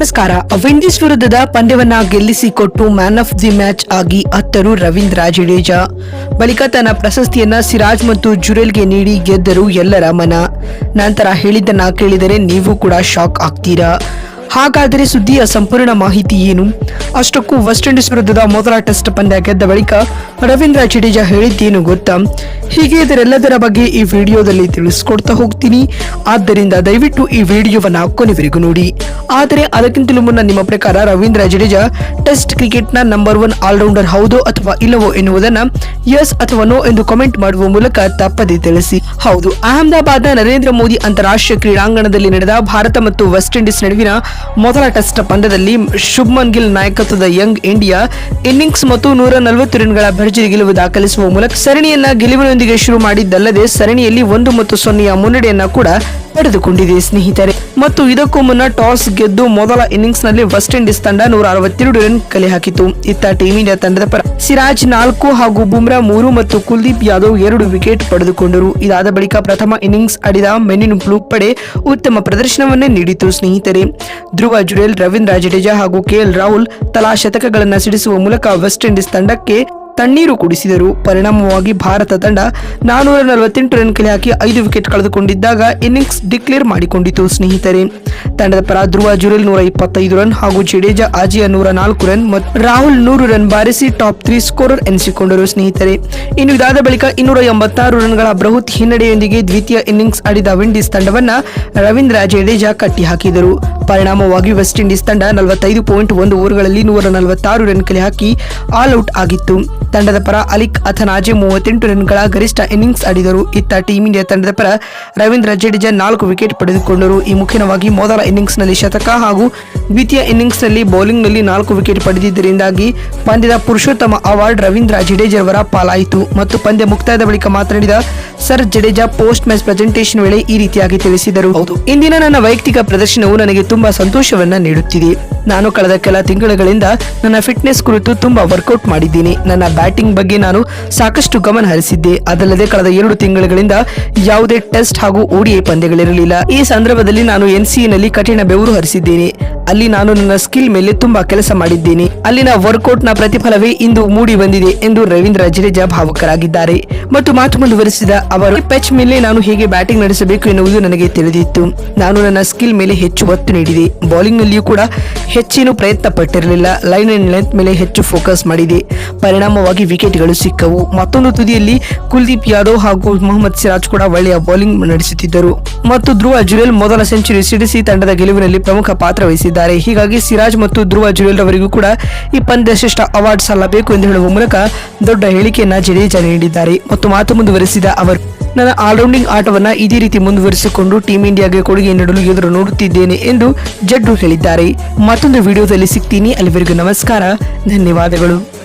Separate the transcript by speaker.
Speaker 1: ನಮಸ್ಕಾರ. ವಿಂಡೀಸ್ ವಿರುದ್ಧದ ಪಂದ್ಯವನ್ನ ಗೆಲ್ಲಿಸಿಕೊಟ್ಟು ಮ್ಯಾನ್ ಆಫ್ ದಿ ಮ್ಯಾಚ್ ಆಗಿ ಅತ್ತರು ರವೀಂದ್ರ ಜಡೇಜಾ. ಬಳಿಕ ತನ್ನ ಪ್ರಶಸ್ತಿಯನ್ನ ಸಿರಾಜ್ ಮತ್ತು ಜುರೇಲ್ಗೆ ನೀಡಿ ಗೆದ್ದರು ಎಲ್ಲರ ಮನ. ನಂತರ ಹೇಳಿದ್ದನ್ನ ಕೇಳಿದರೆ ನೀವು ಕೂಡ ಶಾಕ್ ಆಗ್ತೀರಾ? ಹಾಗಾದರೆ ಸುದ್ದಿಯ ಸಂಪೂರ್ಣ ಮಾಹಿತಿ ಏನು? ಅಷ್ಟಕ್ಕೂ ವೆಸ್ಟ್ ಇಂಡೀಸ್ ವಿರುದ್ಧದ ಮೊದಲ ಟೆಸ್ಟ್ ಪಂದ್ಯ ಗೆದ್ದ ಬಳಿಕ ರವೀಂದ್ರ ಜಡೇಜಾ ಹೇಳಿದ್ದೇನು ಗೊತ್ತಾ? ಹೀಗೆ ಇದರೆಲ್ಲದರ ಬಗ್ಗೆ ಈ ವಿಡಿಯೋದಲ್ಲಿ ತಿಳಿಸ್ಕೊಡ್ತಾ ಹೋಗ್ತೀನಿ. ಆದ್ದರಿಂದ ದಯವಿಟ್ಟು ಈ ವಿಡಿಯೋವನ್ನ ಕೊನೆವರೆಗೂ ನೋಡಿ. ಆದರೆ ಅದಕ್ಕಿಂತಲೂ ಮುನ್ನ ನಿಮ್ಮ ಪ್ರಕಾರ ರವೀಂದ್ರ ಜಡೇಜಾ ಟೆಸ್ಟ್ ಕ್ರಿಕೆಟ್ನ ನಂಬರ್ ಒನ್ ಆಲ್ರೌಂಡರ್ ಹೌದೋ ಅಥವಾ ಇಲ್ಲವೋ ಎನ್ನುವುದನ್ನು ಎಸ್ ಅಥವಾ ನೋ ಎಂದು ಕಮೆಂಟ್ ಮಾಡುವ ಮೂಲಕ ತಪ್ಪದೆ ತಿಳಿಸಿ. ಹೌದು, ಅಹಮದಾಬಾದ್ನ ನರೇಂದ್ರ ಮೋದಿ ಅಂತಾರಾಷ್ಟ್ರೀಯ ಕ್ರೀಡಾಂಗಣದಲ್ಲಿ ನಡೆದ ಭಾರತ ಮತ್ತು ವೆಸ್ಟ್ ಇಂಡೀಸ್ ನಡುವಿನ ಮೊದಲ ಟೆಸ್ಟ್ ಪಂದ್ಯದಲ್ಲಿ ಶುಭ್ಮನ್ ಗಿಲ್ ನಾಯಕತ್ವದ ಯಂಗ್ ಇಂಡಿಯಾ ಇನ್ನಿಂಗ್ಸ್ ಮತ್ತು ನೂರ ನಲವತ್ತು ರನ್ಗಳ ಭರ್ಜರಿ ಗೆಲುವು ದಾಖಲಿಸುವ ಮೂಲಕ ಸರಣಿಯನ್ನ ಗೆಲುವಿನೊಂದಿಗೆ ಶುರು ಮಾಡಿದ್ದಲ್ಲದೆ ಸರಣಿಯಲ್ಲಿ ಒಂದು ಮತ್ತು ಸೊನ್ನೆಯ ಮುನ್ನಡೆಯನ್ನ ಕೂಡ ಪಡೆದುಕೊಂಡಿದೆ, ಸ್ನೇಹಿತರೆ. ಮತ್ತು ಇದಕ್ಕೂ ಮುನ್ನ ಟಾಸ್ ಗೆದ್ದು ಮೊದಲ ಇನ್ನಿಂಗ್ಸ್ನಲ್ಲಿ ವೆಸ್ಟ್ ಇಂಡೀಸ್ ತಂಡ ನೂರ ಅರವತ್ತೆರಡು ರನ್ ಕಲೆ ಹಾಕಿತು ಇತ್ತ ಟೀಂ ಇಂಡಿಯಾ ತಂಡದ ಪರ ಸಿರಾಜ್ ನಾಲ್ಕು ಹಾಗೂ ಬುಮ್ರಾ ಮೂರು ಮತ್ತು ಕುಲ್ದೀಪ್ ಯಾದವ್ ಎರಡು ವಿಕೆಟ್ ಪಡೆದುಕೊಂಡರು. ಇದಾದ ಬಳಿಕ ಪ್ರಥಮ ಇನ್ನಿಂಗ್ಸ್ ಆಡಿದ ಮೆನಿನ್ ಬ್ಲೂ ಪಡೆ ಉತ್ತಮ ಪ್ರದರ್ಶನವನ್ನೇ ನೀಡಿತು, ಸ್ನೇಹಿತರೆ. ಧ್ರುವ ಜುರೇಲ್ ರವೀಂದ್ರ ಜಡೇಜಾ ಹಾಗೂ ಕೆಎಲ್ ರಾಹುಲ್ ತಲಾ ಶತಕಗಳನ್ನು ಸಿಡಿಸುವ ಮೂಲಕ ವೆಸ್ಟ್ ಇಂಡೀಸ್ ತಂಡಕ್ಕೆ ತಣ್ಣೀರು ಕುಡಿಸಿದರು ಪರಿಣಾಮವಾಗಿ ಭಾರತ ತಂಡ ನಾನೂರ ನಲವತ್ತೆಂಟು ರನ್ ಕಲೆ ಹಾಕಿ ಐದು ವಿಕೆಟ್ ಕಳೆದುಕೊಂಡಿದ್ದಾಗ ಇನ್ನಿಂಗ್ಸ್ ಡಿಕ್ಲೇರ್ ಮಾಡಿಕೊಂಡಿತು ಸ್ನೇಹಿತರೆ. ತಂಡದ ಪರ ಧ್ರುವ ಜುರೇಲ್ ನೂರ ಇಪ್ಪತ್ತೈದು ರನ್ ಹಾಗೂ ಜಡೇಜಾ ಆಜಿಯ ನೂರ ನಾಲ್ಕು ರನ್ ಮತ್ತು ರಾಹುಲ್ ನೂರು ರನ್ ಬಾರಿಸಿ ಟಾಪ್ ತ್ರೀ ಸ್ಕೋರರ್ ಎನಿಸಿಕೊಂಡರು ಸ್ನೇಹಿತರೆ. ಇನ್ನು ಇದಾದ ಬಳಿಕ ಇನ್ನೂರ ಎಂಬತ್ತಾರು ರನ್ಗಳ ಬೃಹತ್ ಹಿನ್ನಡೆಯೊಂದಿಗೆ ದ್ವಿತೀಯ ಇನ್ನಿಂಗ್ಸ್ ಆಡಿದ ವಿಂಡೀಸ್ ತಂಡವನ್ನು ರವೀಂದ್ರ ಜಡೇಜಾ ಕಟ್ಟಿ ಹಾಕಿದರು ಪರಿಣಾಮವಾಗಿ ವೆಸ್ಟ್ ಇಂಡೀಸ್ ತಂಡ ನಲವತ್ತೈದು ಪಾಯಿಂಟ್ ಒಂದು ಓವರ್ಗಳಲ್ಲಿ ನೂರ ನಲವತ್ತಾರು ರನ್ ಕಲೆ ಹಾಕಿ ಆಲ್ ಔಟ್ ಆಗಿತ್ತು. ತಂಡದ ಪರ ಅಲಿಕ್ ಅಥನಾಜೆ ಮೂವತ್ತೆಂಟು ರನ್ಗಳ ಗರಿಷ್ಠ ಇನ್ನಿಂಗ್ಸ್ ಆಡಿದರು. ಇತ್ತ ಟೀಂ ಇಂಡಿಯಾ ತಂಡದ ಪರ ರವೀಂದ್ರ ಜಡೇಜಾ ನಾಲ್ಕು ವಿಕೆಟ್ ಪಡೆದುಕೊಂಡರು. ಈ ಮುಖ್ಯವಾಗಿ ಮೊದಲ ಇನ್ನಿಂಗ್ಸ್ನಲ್ಲಿ ಶತಕ ಹಾಗೂ ದ್ವಿತೀಯ ಇನ್ನಿಂಗ್ಸ್ನಲ್ಲಿ ಬೌಲಿಂಗ್ನಲ್ಲಿ ನಾಲ್ಕು ವಿಕೆಟ್ ಪಡೆದಿದ್ದರಿಂದಾಗಿ ಪಂದ್ಯದ ಪುರುಷೋತ್ತಮ ಅವಾರ್ಡ್ ರವೀಂದ್ರ ಜಡೇಜಾ ಅವರ ಪಾಲಾಯಿತು. ಮತ್ತು ಪಂದ್ಯ ಮುಕ್ತಾಯದ ಬಳಿಕ ಮಾತನಾಡಿದ sir Jadeja post match presentation ವೇಳೆ ಈ ರೀತಿಯಾಗಿ ತಿಳಿಸಿದರು. ಹೌದು, ಇಂದಿನ ನನ್ನ ವೈಯಕ್ತಿಕ ಪ್ರದರ್ಶನವು ನನಗೆ ತುಂಬಾ ಸಂತೋಷವನ್ನ ನೀಡುತ್ತಿದೆ. ನಾನು ಕಳೆದ ಕೆಲ ತಿಂಗಳುಗಳಿಂದ ನನ್ನ ಫಿಟ್ನೆಸ್ ಕುರಿತು ತುಂಬಾ ವರ್ಕೌಟ್ ಮಾಡಿದ್ದೀನಿ. ನನ್ನ ಬ್ಯಾಟಿಂಗ್ ಬಗ್ಗೆ ನಾನು ಸಾಕಷ್ಟು ಗಮನ ಹರಿಸಿದ್ದೆ. ಅದಲ್ಲದೆ ಕಳೆದ ಎರಡು ತಿಂಗಳುಗಳಿಂದ ಯಾವುದೇ ಟೆಸ್ಟ್ ಹಾಗೂ ಓಡಿಐ ಪಂದ್ಯಗಳಿರಲಿಲ್ಲ. ಈ ಸಂದರ್ಭದಲ್ಲಿ ನಾನು ಎನ್ನಲ್ಲಿ ಕಠಿಣ ಬೆವರು ಹರಿಸಿದ್ದೇನೆ. ಅಲ್ಲಿ ನಾನು ನನ್ನ ಸ್ಕಿಲ್ ಮೇಲೆ ತುಂಬಾ ಕೆಲಸ ಮಾಡಿದ್ದೇನೆ. ಅಲ್ಲಿನ ವರ್ಕೌಟ್ನ ಪ್ರತಿಫಲವೇ ಇಂದು ಮೂಡಿ ಬಂದಿದೆ ಎಂದು ರವೀಂದ್ರ ಜಡೇಜಾ ಭಾವುಕರಾಗಿದ್ದಾರೆ. ಮತ್ತು ಮಾತು ಮುಂದುವರಿಸಿದ ಅವರು ಪೆಚ್ ಮೇಲೆ ನಾನು ಹೇಗೆ ಬ್ಯಾಟಿಂಗ್ ನಡೆಸಬೇಕು ಎನ್ನುವುದು ನನಗೆ ತಿಳಿದಿತ್ತು. ನಾನು ನನ್ನ ಸ್ಕಿಲ್ ಮೇಲೆ ಹೆಚ್ಚು ಒತ್ತು ನೀಡಿದೆ. ಬೌಲಿಂಗ್ ನಲ್ಲಿಯೂ ಕೂಡ ಹೆಚ್ಚೇನು ಪ್ರಯತ್ನ ಪಟ್ಟಿರಲಿಲ್ಲ ಲೈನ್ ಅಂಡ್ ಲೆಂತ್ ಮೇಲೆ ಹೆಚ್ಚು ಫೋಕಸ್ ಮಾಡಿದೆ. ಪರಿಣಾಮವಾಗಿ ವಿಕೆಟ್ಗಳು ಸಿಕ್ಕವು. ಮತ್ತೊಂದು ತುದಿಯಲ್ಲಿ ಕುಲ್ದೀಪ್ ಯಾದವ್ ಹಾಗೂ ಮೊಹಮ್ಮದ್ ಸಿರಾಜ್ ಕೂಡ ಒಳ್ಳೆಯ ಬೌಲಿಂಗ್ ನಡೆಸುತ್ತಿದ್ದರು. ಮತ್ತು ಧ್ರುವ ಜುರೇಲ್ ಮೊದಲ ಸೆಂಚುರಿ ಸಿಡಿಸಿ ತಂಡದ ಗೆಲುವಿನಲ್ಲಿ ಪ್ರಮುಖ ಪಾತ್ರ ವಹಿಸಿದ್ದಾರೆ. ಹೀಗಾಗಿ ಸಿರಾಜ್ ಮತ್ತು ಧ್ರುವ ಜುವೆಲ್ ಅವರಿಗೂ ಕೂಡ ಈ ಪಂದ್ಯ ಶ್ರೇಷ್ಠ ಅವಾರ್ಡ್ ಸಲ್ಲಬೇಕು ಎಂದು ಹೇಳುವ ಮೂಲಕ ದೊಡ್ಡ ಹೇಳಿಕೆಯನ್ನ ಜಡೇಜಾ ನೀಡಿದ್ದಾರೆ. ಮತ್ತು ಮಾತು ಮುಂದುವರೆಸಿದ ಅವರು, ನನ್ನ ಆಲ್ರೌಂಡಿಂಗ್ ಆಟವನ್ನ ಇದೇ ರೀತಿ ಮುಂದುವರಿಸಿಕೊಂಡು ಟೀಂ ಇಂಡಿಯಾಗೆ ಕೊಡುಗೆ ನೀಡಲು ಎದುರು ನೋಡುತ್ತಿದ್ದೇನೆ ಎಂದು ಜಡ್ಡು ಹೇಳಿದ್ದಾರೆ. ಮತ್ತೊಂದು ವಿಡಿಯೋದಲ್ಲಿ ಸಿಗ್ತೀನಿ. ಅಲ್ಲಿವರೆಗೂ ನಮಸ್ಕಾರ. ಧನ್ಯವಾದಗಳು.